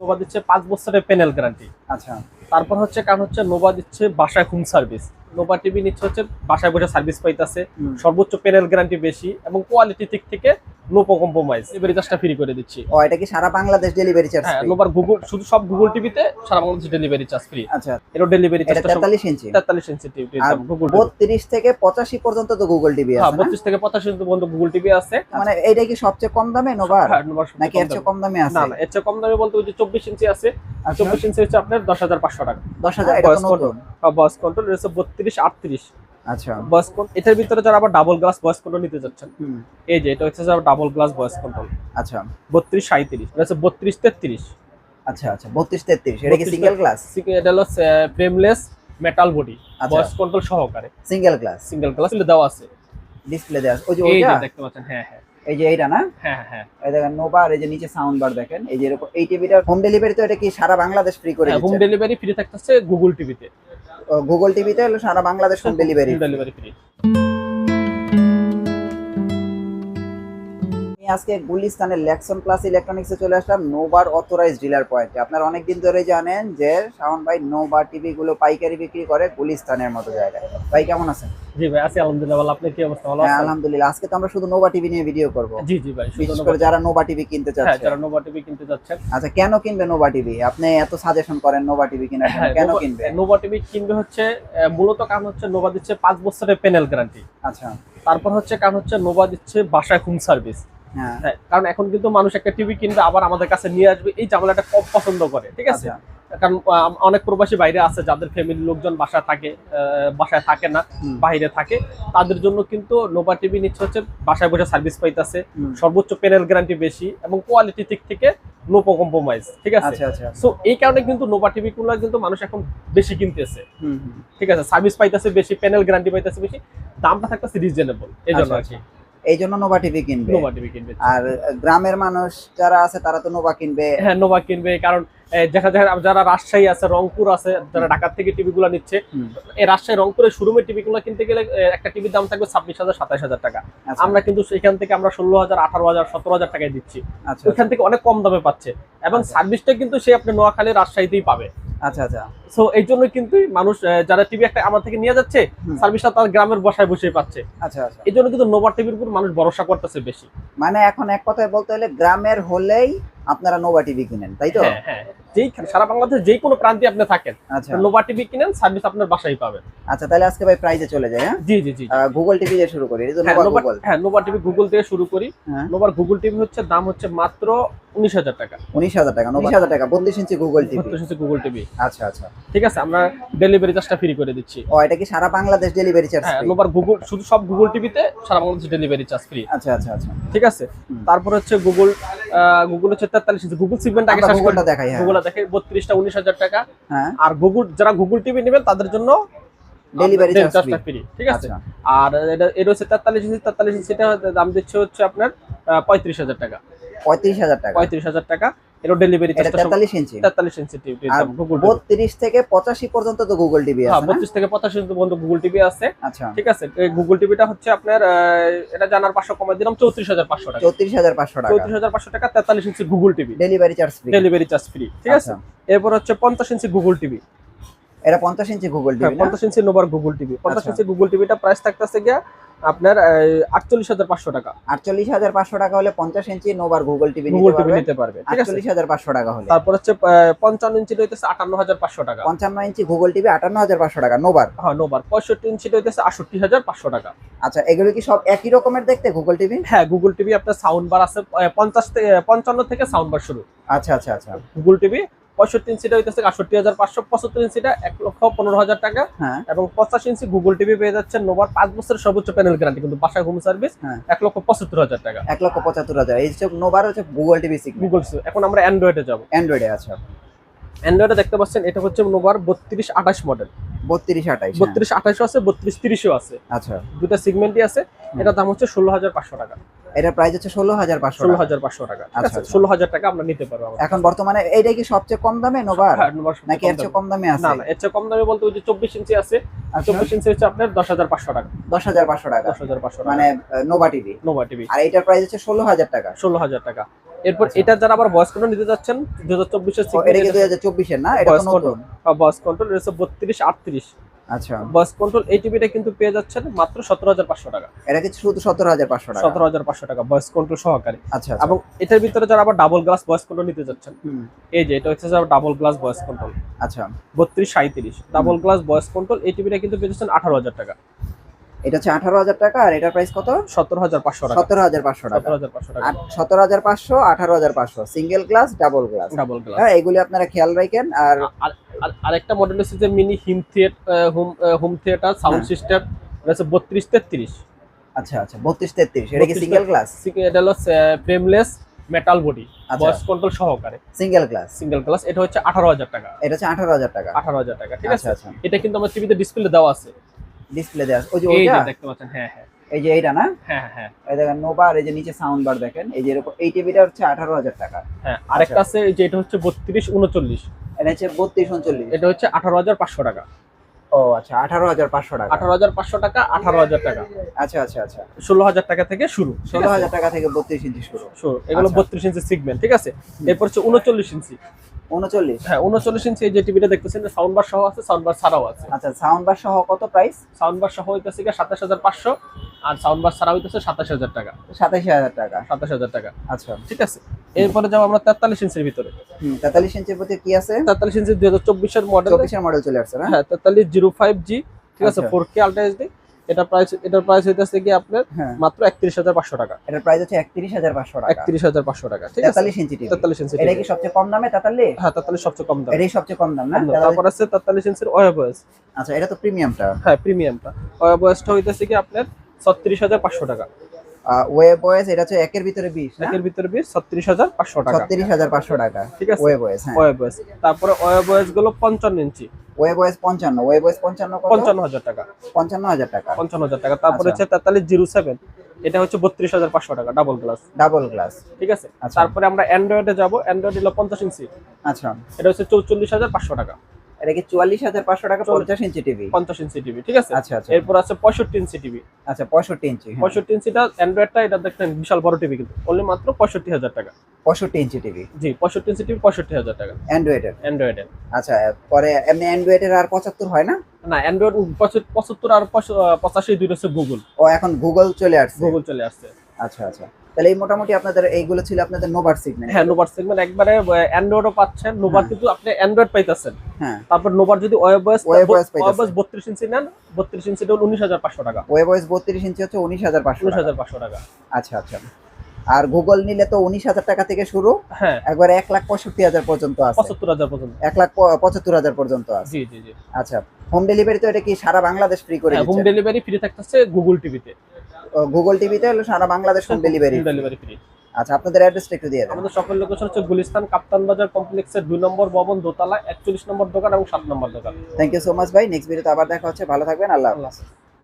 দিচ্ছে পাঁচ বছরের প্যানেল গ্যারান্টি আচ্ছা। তারপর হচ্ছে কারণ হচ্ছে নোভা দিচ্ছে বাসায় হোম সার্ভিস নোভা টিভি নিচ্ছে হচ্ছে বাসায় বসে সার্ভিস পাইতেছে। সর্বোচ্চ প্যানেল গ্যারান্টি বেশি এবং কোয়ালিটি দিক থেকে নো চার্জটা ফ্রি করে দিচ্ছি। ও এটা কি সারা বাংলাদেশ ডেলিভারি চার্জ হ্যাঁ গুগল শুধু সব গুগল টিভিতে সারা বাংলাদেশ ডেলিভারি চার্জ ফ্রি আচ্ছা। Delivery charge 43 inch 43 inch TV Google 32 থেকে 85 পর্যন্ত তো গুগল টিভি আছে হ্যাঁ 32 থেকে 85 পর্যন্ত গুগল টিভি আছে। মানে এটা কি সবচেয়ে কম দামে নোভার? হ্যাঁ, নাকি এর চেয়ে কম দামে আছে? না না এর চেয়ে কম দামে বলতে ওই যে 24 ইঞ্চি আছে। আচ্ছা। 24 ইঞ্চি হচ্ছে আপনার 10500 আটশো বত্রিশ তেত্রিশ। আচ্ছা আচ্ছা বত্রিশ তেত্রিশ এটা সিঙ্গেল ক্লাস এটা মেটাল বডি বয়স কন্ট্রোল সহকারে। সিঙ্গেল গ্লাস সিঙ্গেল গ্লাস দেওয়া আছে। ডিসপ্লে দেওয়া আছে। এই যে এইটা না? হ্যাঁ হ্যাঁ এই দেখেন নোবার এই যে নিচে সাউন্ড বার দেখেন। এই যে এরকম এই টিভিটা হোম ডেলিভারি তো এটা কি সারা বাংলাদেশ ফ্রি করে হোম ডেলিভারি ফ্রি থাকতেছে গুগল টিভিতে গুগল টিভিতে হলো সারা Bangladesh home delivery delivery free আজকে গুলিস্তানের লেক্সন প্লাস ইলেকট্রনিক্সে চলে আসলাম নোবার অথরাইজ ডিলার পয়েন্টে আপনারা অনেকদিন ধরে জানেন যে শাওন ভাই নোবার টিভি গুলো পাইকারি বিক্রি করে গুলিস্তানের মতো জায়গায়। ভাই কেমন আছেন? জি ভাই আছি আলহামদুলিল্লাহ ভালো। আপনি কি অবস্থা? ভালো হ্যাঁ আছেন? আলহামদুলিল্লাহ। আজকে তো আমরা শুধু নোবা টিভি নিয়ে ভিডিও করব। জি জি ভাই শুধু বিশেষ করে যারা নোবা টিভি কিনতে হ্যাঁ যারা নোভা টিভি কিনতে যাচ্ছেন আচ্ছা কেন কিনবে নোবা টিভি আপনি এত সাজেশন করেন নোবা টিভি কেনার জন্য। হ্যাঁ কেন কিনবে? নোভা টিভি কিনবে হচ্ছে মূলত কারণ হচ্ছে নোভা দিচ্ছে পাঁচ বছরের প্যানেল গ্যারান্টি আচ্ছা। তারপর হচ্ছে কারণ হচ্ছে নোভা দিচ্ছে বাসায় হোম সার্ভিস হ্যাঁ হ্যাঁ কারণ এখন কিন্তু মানুষ একটা টিভি কিনবে আবার আমাদের কাছে নিয়ে আসবে এই জামালাটা কম পছন্দ করে ঠিক আছে? আচ্ছা। কারণ অনেক প্রবাসী বাইরে আছে যাদের ফ্যামিলির লোকজন বাসায় থাকে বাসায় থাকে না বাইরে থাকে তাদের জন্য কিন্তু নোভা টিভি নিচ্ছে হচ্ছে বাসায় বসে সার্ভিস পাইতেছে সর্বোচ্চ প্যানেল গ্যারান্টি বেশি এবং কোয়ালিটি দিক থেকে নো কম্প্রোমাইজ ঠিক আছে? আচ্ছা আচ্ছা। সো এই কারণে কিন্তু নোভা টিভি গুলো কিন্তু মানুষ এখন বেশি কিনতেছে ঠিক আছে? সার্ভিস পাইতেছে বেশি প্যানেল গ্যারান্টি পাইতেছে বেশি দামটা থাকতেছে রিজনেবল এই জন্য আর আচ্ছা, কি এই জন্য নোভা টিভি কিনবে। নোভা টিভি কিনবে। আর গ্রামের মানুষ যারা আছে তারা তো নোভা কিনবে। হ্যাঁ নোভা কিনবে কারণ দেখা যায় যারা রাজশাহী আছে রংপুর আছে যারা ঢাকার থেকে টিভি গুলো নিচ্ছে। এই রাজশাহী রংপুরের শোরুমের টিভি গুলো কিনতে গেলে একটা টিভির দাম থাকবে ছাব্বিশ হাজার সাতাশ হাজার টাকা। আচ্ছা, আমরা কিন্তু সেখান থেকে আমরা ষোলো হাজার আঠারো হাজার সতেরো হাজার টাকায় দিচ্ছি। আচ্ছা। ওইখান থেকে অনেক কম দামে পাচ্ছে। এবং আচ্ছা। সার্ভিসটা কিন্তু সে আপনি নোয়াখালী রাজশাহীতেই পাবে। আচ্ছা আচ্ছা। সো এই জন্য কিন্তু মানুষ যারা টিভি একটা আমার থেকে নিয়ে যাচ্ছে হুম। সার্ভিসটা তার গ্রামের বসায় বসে পাচ্ছে। আচ্ছা আচ্ছা। এই জন্য কিন্তু নোভা টিভির উপর মানুষ ভরসা করতেছে বেশি। মানে এখন এক কথায় বলতে হলে গ্রামের হলেই আপনারা নোভা টিভি কিনেন তাই তো? হ্যাঁ হ্যাঁ। যেই সারা বাংলাদেশে যেই কোনো প্রান্তে আপনি থাকেন আচ্ছা। নোভা টিভি কিনেন সার্ভিস আপনার বাসায় পাবেন। আচ্ছা তাহলে আজকে ভাই প্রাইজে চলে যায় হ্যাঁ? জি জি জি। গুগল টিভি দিয়ে শুরু করি হ্যাঁ নোভা হ্যাঁ টিভি গুগল থেকে শুরু করি। হ্যাঁ। নোভার গুগল টিভি হচ্ছে দাম হচ্ছে মাত্র উনিশ হাজার টাকা। উনিশ হাজার টাকা উনিশ হাজার টাকা বত্রিশ ইঞ্চি গুগল টিভি বত্রিশ হচ্ছে গুগল টিভি আচ্ছা আচ্ছা। ঠিক আছে আমরা ডেলিভারি চার্জটা ফ্রি করে দিচ্ছি। ও এটা কি সারা বাংলাদেশ ডেলিভারি চার্জ হ্যাঁ নোভার গুগল শুধু সব গুগল টিভিতে সারা বাংলাদেশ ডেলিভারি চার্জ ফ্রি আচ্ছা আচ্ছা আচ্ছা। ঠিক আছে? তারপর হচ্ছে গুগল গুগল হচ্ছে তেতাল্লিশ গুগল সিগমেন্ট আগে গুগলটা দেখাই হ্যাঁ। গুগল দেখে বত্রিশটা উনিশ হাজার টাকা। হ্যাঁ। আর গুগল যারা গুগল টিভি নেবেন তাদের জন্য ডেলিভারি চার্জটা ফ্রি ঠিক আছে? আচ্ছা। আর এটা এটা হচ্ছে তেতাল্লিশ ইঞ্চি তেতাল্লিশ ইঞ্চিটা দাম দিচ্ছে হচ্ছে আপনার পঁয়ত্রিশ হাজার টাকা। পঁয়ত্রিশ হাজার টাকা। পঁয়ত্রিশ হাজার টাকা। এটা ডেলিভারি চার্জটা ইঞ্চি। ইঞ্চি টিভি আর থেকে পঁচাশি পর্যন্ত তো গুগল টিভি হ্যাঁ আছে না? বত্রিশ থেকে পঁচাশি পর্যন্ত গুগল টিভি আছে। আচ্ছা। ঠিক আছে এই গুগল টিভিটা হচ্ছে আপনার এটা জানার পাঁচশো কমাই দিলাম চৌত্রিশ হাজার পাঁচশো টাকা। চৌত্রিশ হাজার পাঁচশো টাকা। চৌত্রিশ হাজার পাঁচশো টাকা তেতাল্লিশ inch Google TV delivery charge free delivery charge free ঠিক আছে? এরপর হচ্ছে পঞ্চাশ ইঞ্চি গুগল টিভি এটা পঞ্চাশ ইঞ্চি গুগল হ্যাঁ টিভি পঞ্চাশ ইঞ্চি নোভার গুগল টিভি পঞ্চাশ আচ্ছা। ইঞ্চি গুগল টিভিটা প্রাইস থাকতেছে গিয়া আপনার আটচল্লিশ হাজার পাঁচশো টাকা। আটচল্লিশ হাজার পাঁচশো টাকা হলে পঞ্চাশ ইঞ্চি নোবার গুগল টিভি গুগল নিতে টিভি পারবে। নিতে পারবে ঠিক আছে? আটচল্লিশ হাজার পাঁচশো টাকা হলে। তারপর হচ্ছে আহ, পঞ্চান্ন ইঞ্চি হইতেছে আটান্ন হাজার পাঁচশো টাকা। পঞ্চান্ন ইঞ্চি গুগল টিভি আটান্ন হাজার পাঁচশো টাকা নোবার হ্যাঁ নোভার পঁয়ষট্টি ইঞ্চি হইতেছে আটষট্টি হাজার পাঁচশো টাকা। আচ্ছা এগুলো কি সব একই রকমের দেখতে গুগল টিভি হ্যাঁ গুগল টিভি আপনার সাউন্ড বার আছে আহ, পঞ্চাশ থেকে পঞ্চান্ন থেকে সাউন্ড বার শুরু। আচ্ছা আচ্ছা আচ্ছা। গুগল টিভি পঁয়ষট্টি ইঞ্চিটা হইতেছে আটষট্টি হাজার পাঁচশো পঁচাত্তর ইঞ্চিটা এক লক্ষ পনেরো হাজার টাকা। হ্যাঁ। এবং পঞ্চাশ ইঞ্চি গুগল টিভি পেয়ে যাচ্ছেন নোভার পাঁচ বছরের সর্বোচ্চ প্যানেল গ্যারান্টি কিন্তু বাসায় হোম সার্ভিস। এক লক্ষ পঁচাত্তর হাজার টাকা। এক লক্ষ পঁচাত্তর হাজার। এই সব নোবার হচ্ছে গুগল টিভি গুগল এখন আমরা অ্যান্ড্রয়েডে যাব। অ্যান্ড্রয়েডে আচ্ছা। অ্যান্ড্রয়েডে দেখতে পাচ্ছেন এটা হচ্ছে নোভার বত্রিশ আঠাশ মডেল বত্রিশ আঠাইশ হ্যাঁ। বত্রিশ আঠাশও আছে বত্রিশ তিরিশও আছে। আচ্ছা। দুটা সিগমেন্টই আছে। এটার দাম হচ্ছে ষোলো হাজার পাঁচশো টাকা। এটা প্রাইস হচ্ছে ষোলো হাজার পাঁচশো ষোলো হাজার পাঁচশো টাকা। আচ্ছা, আচ্ছা। ষোলো হাজার টাকা আমরা নিতে পারব এখন বর্তমানে এইটা কি সবচেয়ে কম দামে নোবার হ্যাঁ, নাকি এর চেয়ে। কম দামে আছে? না এর চেয়ে কম দামে বলতে ওই যে চব্বিশ ইঞ্চি আছে আচ্ছা। চব্বিশ ইঞ্চি হচ্ছে আপনার দশ হাজার পাঁচশো টাকা। দশ হাজার পাঁচশো টাকা। দশ হাজার পাঁচশো মানে নোভা টিভি। Nova TV. আর এইটার প্রাইস হচ্ছে ষোলো হাজার টাকা। ষোলো হাজার টাকা। এরপর আচ্ছা। এটা যারা আবার বয়স কন্ট্রোল নিতে যাচ্ছেন দু হাজার চব্বিশের ও, এটা কি দুই হাজার চব্বিশের না? এটা কন্ট্রোল বয়স কন্ট্রোল রয়েছে বত্রিশ আটত্রিশ। আচ্ছা। বয়স কন্ট্রোল এই টিভিটা কিন্তু পেয়ে যাচ্ছেন মাত্র সতেরো হাজার পাঁচশো টাকা। এটা কি শুধু সতেরো হাজার পাঁচশো টাকা? সতেরো হাজার পাঁচশো টাকা বয়স কন্ট্রোল সহকারে। আচ্ছা আচ্ছা। এবং এটার ভিতরে যারা আবার ডাবল গ্লাস বয়স কন্ট্রোল নিতে যাচ্ছেন হুম, এই যে এটা হচ্ছে ডাবল গ্লাস বয়স কন্ট্রোল আচ্ছা। বত্রিশ সাঁত্রিশ ডাবল গ্লাস বয়স কন্ট্রোল এই টিভিটা কিন্তু পেয়ে যাচ্ছেন আঠারো হাজার টাকা। এটা হচ্ছে আঠারো হাজার টাকা আর এটার প্রাইস কত? সতেরো হাজার পাঁচশো সতেরো হাজার পাঁচশো টাকা। সতেরো হাজার পাঁচশো আঠারো হাজার পাঁচশো। Single glass double glass double glass হ্যাঁ এগুলি আপনারা খেয়াল রাখেন আর আর- আর- আরেকটা মডেল হচ্ছে যে mini home theatre home home theatre sound. System হচ্ছে বত্রিশ তেত্রিশ। আচ্ছা আচ্ছা বত্রিশ তেত্রিশ। এটা কি সিঙ্গেল গ্লাস এটা হলো frameless metal body. Voice control সহকারে। সিঙ্গেল গ্লাস সিঙ্গেল ক্লাস এটা হচ্ছে আঠারো হাজার টাকা। এটা হচ্ছে আঠারো হাজার টাকা। আঠারো হাজার টাকা ঠিক আছে? আচ্ছা। আচ্ছা এটা কিন্তু আমার টিভিতে ডিসপ্লে দেওয়া আছে। ডিসপ্লে দেওয়া ওই যে ওইটা? দেখতে পাচ্ছেন হ্যাঁ হ্যাঁ। এই যে এইটা না? হ্যাঁ হ্যাঁ, হ্যাঁ। এই দেখেন নোভা আর এই যে নিচে সাউন্ড বার দেখেন এই যে এরকম এই টিভিটা হচ্ছে আঠারো হাজার টাকা। হ্যাঁ আরেকটা আছে এই যে এটা হচ্ছে বত্রিশ উনচল্লিশ। এটা হচ্ছে বত্রিশ উনচল্লিশ। এটা হচ্ছে আঠারো হাজার পাঁচশো টাকা। ও আচ্ছা আঠারো হাজার পাঁচশো টাকা। আঠারো হাজার পাঁচশো টাকা আঠারো হাজার টাকা। আচ্ছা আচ্ছা আচ্ছা। ষোলো হাজার টাকা থেকে শুরু ষোলো হাজার টাকা থেকে বত্রিশ ইঞ্চি শুরু। শুরু এগুলো। বত্রিশ ইঞ্চি সিগমেন্ট ঠিক আছে? এরপর হচ্ছে উনচল্লিশ ইঞ্চি। উনচল্লিশ? হ্যাঁ উনচল্লিশ ইঞ্চি যে টিভিটা দেখতেছেন সাউন্ড বার সহ আছে সাউন্ড বার ছাড়াও আছে। আচ্ছা সাউন্ড বার সহ কত প্রাইস সাউন্ড বার সহ হইতেছে গিয়ে সাতাশ হাজার পাঁচশো আর সাউন্ড বার ছাড়া হইতেছে সাতাশ হাজার টাকা। সাতাশি হাজার টাকা। সাতাশ হাজার টাকা। আচ্ছা। ঠিক আছে? এরপরে যাব আমরা তেতাল্লিশ ইঞ্চির ভিতরে। তেতাল্লিশ ইঞ্চির প্রতি কি আছে? তেতাল্লিশ ইঞ্চি দুই হাজার চব্বিশের মডেল চব্বিশের মডেল চলে আসছে না? হ্যাঁ তেতাল্লিশ জিরো ফাইভ জি ঠিক আছে। ফোর কে আলট্রা এইচডি এটা প্রাইস এটার প্রাইস হইতেছে কি আপনার হ্যাঁ। মাত্র একত্রিশ হাজার পাঁচশো টাকা। এটার প্রাইস হচ্ছে একত্রিশ হাজার পাঁচশো টাকা। একত্রিশ হাজার পাঁচশো টাকা ঠিক আছে? তেতাল্লিশ ইঞ্চি টিভি তেতাল্লিশ ইঞ্চি এটা কি সবচেয়ে কম দামে? তেতাল্লিশ হ্যাঁ তেতাল্লিশ সবচেয়ে কম দাম। এটাই সবচেয়ে কম দাম না? তারপর আছে তেতাল্লিশ ইঞ্চির ওয়েবয়েস আচ্ছা এটা তো প্রিমিয়ামটা হ্যাঁ প্রিমিয়ামটা ওয়েবয়েসটা হইতেছে কি আপনার ছত্রিশ হাজার পাঁচশো টাকা। ওয়েব ওয়েস এটা হচ্ছে একের ভিতরে বিশ না? একের ভিতরে বিশ ছত্রিশ হাজার পাঁচশো টাকা। ছত্রিশ হাজার পাঁচশো টাকা। ঠিক আছে? ওয়েব ওয়েস হ্যাঁ। ওয়েবয়েস তারপরে ওয়েবয়েসগুলো পঞ্চান্ন ইঞ্চি। ওয়েব ওয়েস পঞ্চান্ন। ওয়েব ওয়েস পঞ্চান্ন কত? পঞ্চান্ন হাজার টাকা। পঞ্চান্ন হাজার টাকা। পঞ্চান্ন হাজার টাকা। তারপরে আচ্ছা। হচ্ছে তেতাল্লিশ জিরো সেভেন। এটা হচ্ছে বত্রিশ হাজার পাঁচশো টাকা ডাবল গ্লাস ডাবল গ্লাস ঠিক আছে? আচ্ছা। তারপরে আমরা অ্যান্ড্রয়েডে যাব। অ্যান্ড্রয়েড হলো পঞ্চাশ ইঞ্চি। আচ্ছা। এটা হচ্ছে চৌচল্লিশ হাজার পাঁচশো টাকা। এটা কি চুয়াল্লিশ হাজার পাঁচশো টাকা চল্লিশ। পঞ্চাশ ইঞ্চি টিভি? পঞ্চাশ ইঞ্চি টিভি ঠিক আছে? আচ্ছা আচ্ছা। এরপর আছে পঁয়ষট্টি ইঞ্চি টিভি। আচ্ছা পঁয়ষট্টি ইঞ্চি হ্যাঁ। পঁয়ষট্টি ইঞ্চিটা অ্যান্ড্রয়েডটা এটা দেখেন বিশাল বড় টিভি কিন্তু। অনলি মাত্র পঁয়ষট্টি হাজার টাকা। পঁয়ষট্টি ইঞ্চি টিভি? জি পঁয়ষট্টি ইঞ্চি টিভি পঁয়ষট্টি হাজার টাকা। অ্যান্ড্রয়েডের? অ্যান্ড্রয়েডের। আচ্ছা পরে এমনি অ্যান্ড্রয়েডের আর পঁচাত্তর হয় না? না অ্যান্ড্রয়েড পঁচাত্তর আর পঁচ- পঁচাশি দুইটা হচ্ছে গুগল। ও এখন গুগল চলে আসছে। গুগল চলে আসছে। আচ্ছা আচ্ছা। তাহলে এই মোটামুটি আপনাদের এইগুলো ছিল আপনাদের নোভার সেগমেন্ট হ্যাঁ নোভার সেগমেন্ট একবারে অ্যান্ড্রয়েডও পাচ্ছেন। নোভার হ্যাঁ। কিন্তু আপনি অ্যান্ড্রয়েড পাইতেছেন। হ্যাঁ। তারপর নোভার যদি ওয়েবওয়েস ওয়েবওয়েস। ওয়েবয়েস বত্রিশ ইঞ্চি নেন বত্রিশ ইঞ্চিটা হলো উনিশ হাজার পাঁচশো টাকা। ওয়েব ওয়েস বত্রিশ ইঞ্চি হচ্ছে উনিশ হাজার পাঁচশো উনিশ টাকা। হাজার পাঁচশো টাকা। আচ্ছা আচ্ছা। আর গুগল নিলে তো উনিশ হাজার টাকা থেকে শুরু। হ্যাঁ। একবার এক লাখ পঁয়ষট্টি হাজার পর্যন্ত আছে। পঁচাত্তর হাজার পর্যন্ত। এক লাখ পঁচাত্তর হাজার পর্যন্ত আছে। জি জি জি। আচ্ছা হোম ডেলিভারি তো এটা কি সারা বাংলাদেশ ফ্রি করে হোম ডেলিভারি ফ্রি থাকতেছে গুগল টিভিতে গুগল টিভিতে হলো সারা Bangladesh home delivery delivery free আচ্ছা আপনাদের অ্যাড্রেসটা একটু দিয়ে দেন। আমাদের সকল লোকেশন হচ্ছে গুলিস্তান কাপ্তান বাজার কমপ্লেক্সের দুই নম্বর ভবন দোতলা একচল্লিশ নম্বর দোকান এবং সাত নম্বর দোকান। থ্যাংক ইউ সো মাচ ভাই। নেক্সট ভিডিওতে আবার দেখা হচ্ছে। ভালো থাকবেন। আল্লাহ আল্লাহ হাফেজ।